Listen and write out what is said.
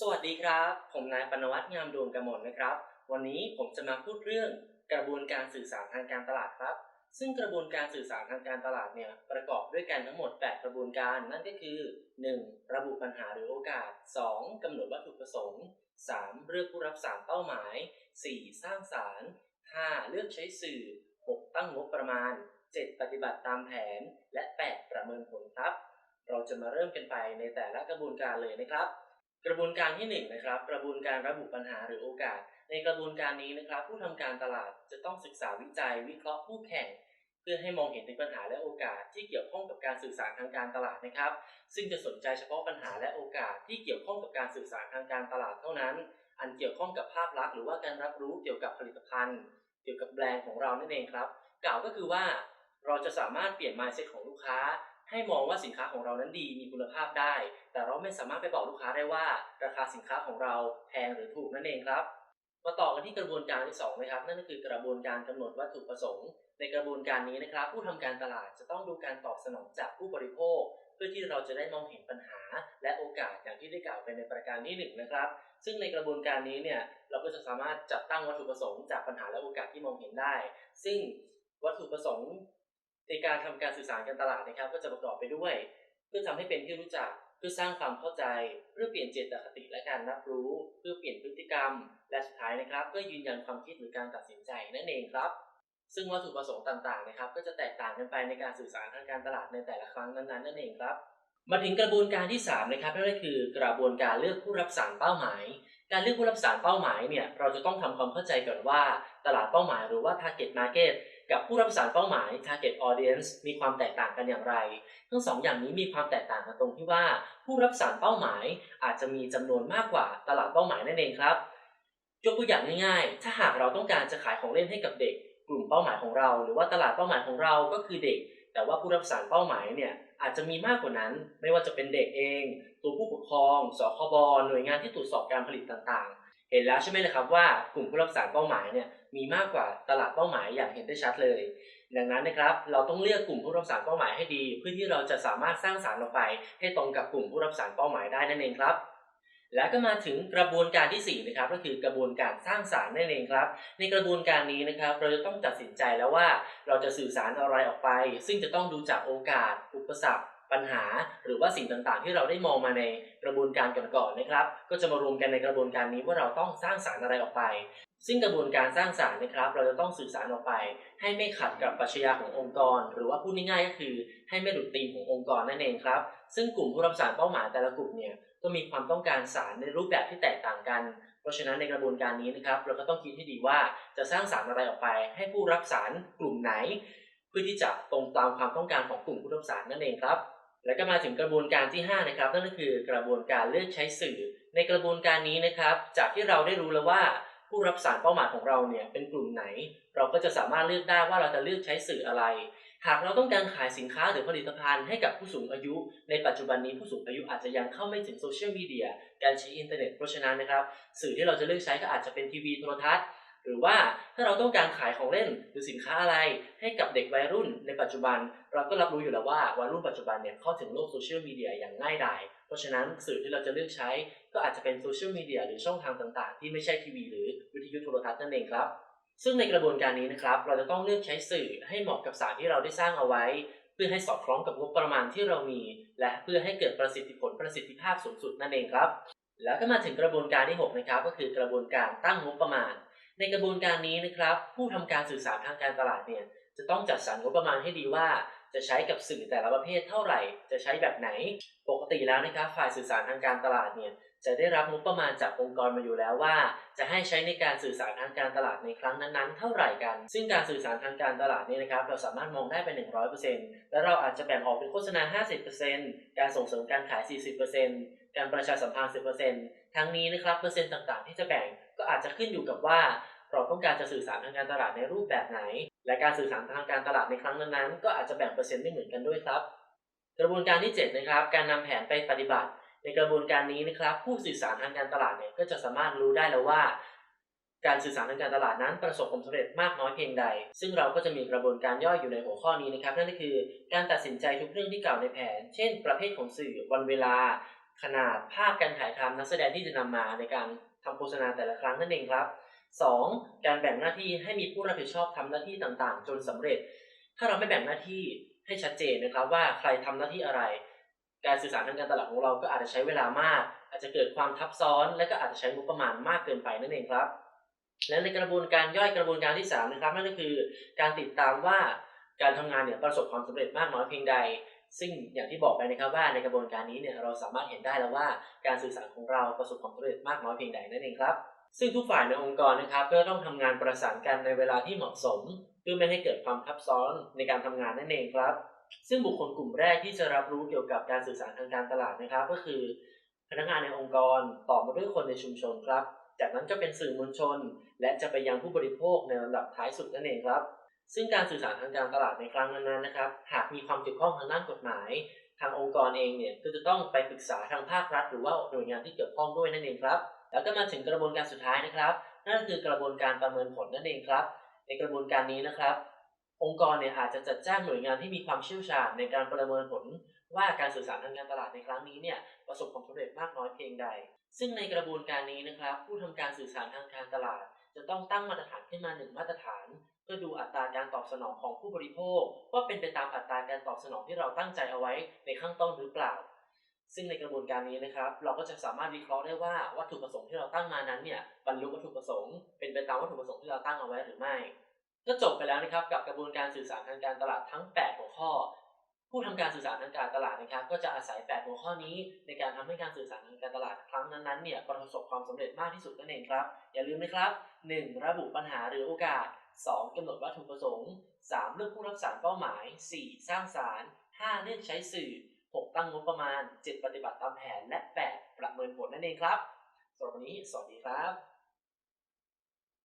สวัสดีครับ ผมนายปนวัฒน์งามดวงกระมลนะครับ วันนี้ผมจะมาพูดเรื่องกระบวนการสื่อสารทางการตลาดครับ ซึ่งกระบวนการสื่อสารทางการตลาดเนี่ยประกอบด้วยกันทั้งหมด 8 กระบวนการนั่นก็คือ 1. ระบุปัญหาหรือโอกาส 2. กำหนดวัตถุประสงค์ 3. เลือกผู้รับสารเป้าหมาย 4. สร้างสาร 5. เลือกใช้สื่อ 6. ตั้งงบประมาณ 7. ปฏิบัติตามแผน และ 8. ประเมินผลครับ เราจะมาเริ่มกันไปในแต่ละกระบวนการเลยนะครับ กระบวนการที่1นงนะครับ กระบวนการระบุปัญหาหรือโอกาส ในกระบวนการนี้นะครับ ผู้ทำการตลาดจะต้องศึกษาวิจัย วิเคราะห์คู่แข่ง เพื่อให้มองเห็นถึงปัญหาและโอกาสที่เกี่ยวข้องกับการสื่อสารทางการตลาดนะครับ ซึ่งจะสนใจเฉพาะปัญหาและโอกาสที่เกี่ยวข้องกับการสื่อสารทางการตลาดเท่านั้น อันเกี่ยวข้องกับภาพลักษณ์หรือว่าการรับรู้เกี่ยวกับผลิตภัณฑ์ เกี่ยวกับแบรนด์ของเรานั่นเองครับ กล่าวก็คือว่าเราจะสามารถเปลี่ยน mindset ของลูกค้า ให้มองว่าสินค้าของเรานั้นดีมีคุณภาพได้ แต่เราไม่สามารถไปบอกลูกค้าได้ว่าราคาสินค้าของเราแพงหรือถูกนั่นเองครับ มาต่อกันที่กระบวนการที่2นะครับ นั่นก็คือกระบวนการกำหนดวัตถุประสงค์ ในกระบวนการนี้นะครับ ผู้ทำการตลาดจะต้องดูการตอบสนองจากผู้บริโภค เพื่อที่เราจะได้มองเห็นปัญหา และโอกาสอย่างที่ได้กล่าวไปในประการที่หนึ่งนะครับ ซึ่งในกระบวนการนี้เนี่ยเราก็จะสามารถจัดตั้งวัตถุประสงค์จากปัญหาและโอกาสที่มองเห็นได้ ซึ่งวัตถุประสงค์ ในการทำการสื่อสารการตลาดนะครับ ก็จะประกอบไปด้วย เพื่อทำให้เป็นที่รู้จัก เพื่อสร้างความเข้าใจ เพื่อเปลี่ยนเจตคติและการรับรู้ เพื่อเปลี่ยนพฤติกรรม และสุดท้ายนะครับเพื่อยืนยันความคิดหรือการตัดสินใจนั่นเองครับ ซึ่งวัตถุประสงค์ต่างๆนะครับ ก็จะแตกต่างกันไปในการสื่อสารทางการตลาดในแต่ละครั้งนั้นๆนั่นเองครับมาถึงกระบวนการที่3นะครับนั่นก็คือกระบวนการเลือกผู้รับสารเป้าหมาย การเลือกผู้รับสารเป้าหมายเนี่ยเราจะต้องทำความเข้าใจก่อนว่า ตลาดเป้าหมายหรือว่า target market กับผู้รับสารเป้าหมาย target audience มีความแตกต่างกันอย่างไร ทั้งสองอย่างนี้มีความแตกต่างกันตรงที่ว่า ผู้รับสารเป้าหมายอาจจะมีจำนวนมากกว่าตลาดเป้าหมายนั่นเองครับยกตัวอย่างง่ายๆ ถ้าหากเราต้องการจะขายของเล่นให้กับเด็ก กลุ่มเป้าหมายของเรา หรือว่าตลาดเป้าหมายของเราก็คือเด็ก แต่ว่าผู้รับสารเป้าหมายเนี่ยอาจจะมีมากกว่านั้น ไม่ว่าจะเป็นเด็กเอง ตัวผู้ปกครอง สคบ หน่วยงานที่ตรวจสอบการผลิตต่างๆ เห็นแล้วใช่ไหมล่ะครับว่ากลุ่มผู้รับสารเป้าหมายเนี่ยมีมากกว่าตลาดเป้าหมายอย่างเห็นได้ชัดเลย ดังนั้นนะครับเราต้องเลือกกลุ่มผู้รับสารเป้าหมายให้ดี เพื่อที่เราจะสามารถสร้างสารออกไป ให้ตรงกับกลุ่มผู้รับสารเป้าหมายได้นั่นเองครับ และก็มาถึงกระบวนการที่4นะครับก็คือกระบวนการสร้างสารนั่นเองครับ ในกระบวนการนี้นะครับ เราจะต้องตัดสินใจแล้วว่าเราจะสื่อสารอะไรออกไป ซึ่งจะต้องดูจากโอกาส อุปสรรคปัญหา หรือว่าสิ่งต่างๆ ที่เราได้มองมาในกระบวนการก่อนๆนะครับ ก็จะมารวมกันในกระบวนการนี้ว่าเราต้องสร้างสารอะไรออกไป ซึ่งกระบวนการสร้างสารนะครับ เราจะต้องสื่อสารออกไป ให้ไม่ขัดกับปรัชญาขององค์กร หรือว่าพูดง่ายๆก็คือ ให้ไม่หลุดธีมขององค์กรนั่นเองครับ ซึ่งกลุ่มผู้รับสารเป้าหมายแต่ละกลุ่มเนี่ย ก็มีความต้องการสารในรูปแบบที่แตกต่างกัน เพราะฉะนั้นในกระบวนการนี้นะครับ เราก็ต้องคิดให้ดีว่าจะสร้างสารอะไรออกไป ให้ผู้รับสารกลุ่มไหน เพื่อที่จะตรงตามความต้องการของกลุ่มผู้รับสารนั่นเองครับ แล้วก็มาถึงกระบวนการที่ 5 นะครับ นั่นก็คือกระบวนการเลือกใช้สื่อ ในกระบวนการนี้นะครับ จากที่เราได้รู้แล้วว่าผู้รับสารเป้าหมายของเราเนี่ยเป็นกลุ่มไหน เราก็จะสามารถเลือกได้ว่าเราจะเลือกใช้สื่ออะไร หากเราต้องการขายสินค้าหรือผลิตภัณฑ์ให้กับผู้สูงอายุ ในปัจจุบันนี้ผู้สูงอายุอาจจะยังเข้าไม่ถึงโซเชียลมีเดียการใช้อินเทอร์เน็ตเพราะฉะนั้นนะครับ สื่อที่เราจะเลือกใช้ก็อาจจะเป็นทีวีโทรทัศน์หรือว่าถ้าเราต้องการขายของเล่นหรือสินค้าอะไรให้กับเด็กวัยรุ่นในปัจจุบัน เราก็รับรู้อยู่แล้วว่าวัยรุ่นปัจจุบันเนี่ยเข้าถึงโลกโซเชียลมีเดียอย่างง่ายดายเพราะฉะนั้นสื่อที่เราจะเลือกใช้ก็อาจจะเป็นโซเชียลมีเดียหรือช่องทางต่างๆ ที่ไม่ใช่ทีวีหรือวิทยุโทรทัศน์นั่นเองครับ ซึ่งในกระบวนการนี้นะครับ เราจะต้องเลือกใช้สื่อให้เหมาะกับสารที่เราได้สร้างเอาไว้ เพื่อให้สอดคล้องกับงบประมาณที่เรามี และเพื่อให้เกิดประสิทธิผลประสิทธิภาพสูงสุดนั่นเองครับ แล้วก็มาถึงกระบวนการที่ 6 นะครับ ก็คือกระบวนการตั้งงบประมาณ ในกระบวนการนี้นะครับ ผู้ทำการสื่อสารทางการตลาดเนี่ยจะต้องจัดสรรงบประมาณให้ดีว่าจะใช้กับสื่อแต่ละประเภทเท่าไหร่ จะใช้แบบไหน ป ติแล้วนะครับฝ่ายสื่อสารทางการตลาดเนี่ยจะได้รับงบประมาณจากองค์กรมาอยู่แล้วว่า จะให้ใช้ในการสื่อสารทางการตลาดในครั้งนั้นๆ เท่าไหร่กัน ซึ่งการสื่อสารทางการตลาดเนี่ยนะครับเราสามารถมองได้เป็น 100%และเราอาจจะแบ่งออกเป็นโฆษณา 50%การส่งเสริมการขาย 40%การประชาสัมพันธ์ 10%ทั้งนี้นะครับเปอร์เซ็นต์ต่างๆ ที่จะแบ่งก็อาจจะขึ้นอยู่กับว่าเราต้องการจะสื่อสารทางการตลาดในรูปแบบไหน และการสื่อสารทางการตลาดในครั้งนั้นๆ ก็อาจจะแบ่งเปอร์เซ็นต์ไม่เหมือนกันด้วยครับ กระบวนการที่7นะครับการนำแผนไปปฏิบัติ ในกระบวนการนี้นะครับผู้สื่อสารทางการตลาดเนี่ยก็จะสามารถรู้ได้แล้วว่า การสื่อสารทางการตลาดนั้นประสบความสำเร็จมากน้อยเพียงใด ซึ่งเราก็จะมีกระบวนการย่อยอยู่ในหัวข้อนี้นะครับ นั่นก็คือการตัดสินใจทุกเรื่องที่กล่าวในแผน เช่น ประเภทของสื่อวันเวลา ขนาดภาพการถ่ายทำนักแสดงที่จะนำมาในการทำโฆษณาแต่ละครั้งนั่นเองครับ 2. การแบ่งหน้าที่ให้มีผู้รับผิดชอบทำหน้าที่ต่างๆ จนสำเร็จ ถ้าเราไม่แบ่งหน้าที่ ให้ชัดเจนนะครับว่าใครทำหน้าที่อะไร การสื่อสารทางการตลาดของเราก็อาจจะใช้เวลามาก อาจจะเกิดความทับซ้อน และก็อาจจะใช้งบประมาณมากเกินไปนั่นเองครับ และในกระบวนการย่อยกระบวนการที่3นะครับนั่นก็คือ การติดตามว่าการทำงานเนี่ยประสบความสำเร็จมากน้อยเพียงใด ซึ่งอย่างที่บอกไปนะครับว่าในกระบวนการนี้เนี่ยเราสามารถเห็นได้แล้วว่า การสื่อสารของเราประสบความสำเร็จมากน้อยเพียงใดนั่นเองครับ ซึ่งทุกฝ่ายในองค์กรนะครับก็ต้องทำงานประสานกันในเวลาที่เหมาะสม เพื่อไม่ให้เกิดความทับซ้อนในการทำงานนั่นเองครับ ซึ่งบุคคลกลุ่มแรกที่จะรับรู้เกี่ยวกับการสื่อสารทางการตลาดนะครับ ก็คือ พนักงานในองค์กรต่อมาด้วยคนในชุมชนครับ จากนั้นก็เป็นสื่อมวลชน และจะไปยังผู้บริโภคในลำดับท้ายสุดนั่นเองครับ ซึ่งการสื่อสารทางการตลาดในครั้งนั้นๆนะครับ หากมีความเกี่ยวข้องทางด้านกฎหมาย ทางองค์กรเองเนี่ยก็จะต้องไปปรึกษาทางภาครัฐ หรือว่าหน่วยงานที่เกี่ยวข้องด้วยนั่นเองครับ แล้วก็มาถึงกระบวนการสุดท้ายนะครับ นั่นก็คือกระบวนการประเมินผลนั่นเองครับ ในกระบวนการนี้นะครับ องค์กรเนี่ยอาจจะจัดจ้างหน่วยงานที่มีความเชี่ยวชาญในการประเมินผลว่าการสื่อสารทางการตลาดในครั้งนี้เนี่ยประสบความสำเร็จมากน้อยเพียงใด ซึ่งในกระบวนการนี้นะครับ ผู้ทำการสื่อสารทางการตลาด จะต้องตั้งมาตรฐานขึ้นมาหนึ่งมาตรฐาน เพื่อดูอัตราการตอบสนองของผู้บริโภค ว่าเป็นไปตามอัตราการตอบสนองที่เราตั้งใจเอาไว้ในข้างต้นหรือเปล่า ซึ่งในกระบวนการนี้นะครับ เราก็จะสามารถวิเคราะห์ได้ว่าวัตถุประสงค์ที่เราตั้งมานั้นเนี่ยบรรลุวัตถุประสงค์ เป็นไปตามวัตถุประสงค์ที่เราตั้งเอาไว้หรือไม่ ก็จบไปแล้วนะครับกับกระบวนการสื่อสารทางการตลาดทั้ง 8 หัวข้อ ผู้ทำการสื่อสารทางการตลาดนะครับ ก็จะอาศัย 8 หัวข้อนี้ ในการทำให้การสื่อสารทางการตลาดครั้งนั้นๆเนี่ยประสบความสำเร็จมากที่สุดนั่นเองครับ อย่าลืมนะครับ 1. ระบุปัญหาหรือโอกาส 2. กำหนดวัตถุประสงค์ 3. เลือกผู้รับสารเป้าหมาย 4. สร้างสาร 5. เลือกใช้สื่อ 6. ตั้งงบประมาณ 7. ปฏิบัติตามแผน และ 8. ประเมินผลนั่นเองครับสำหรับวันนี้ สวัสดีครับ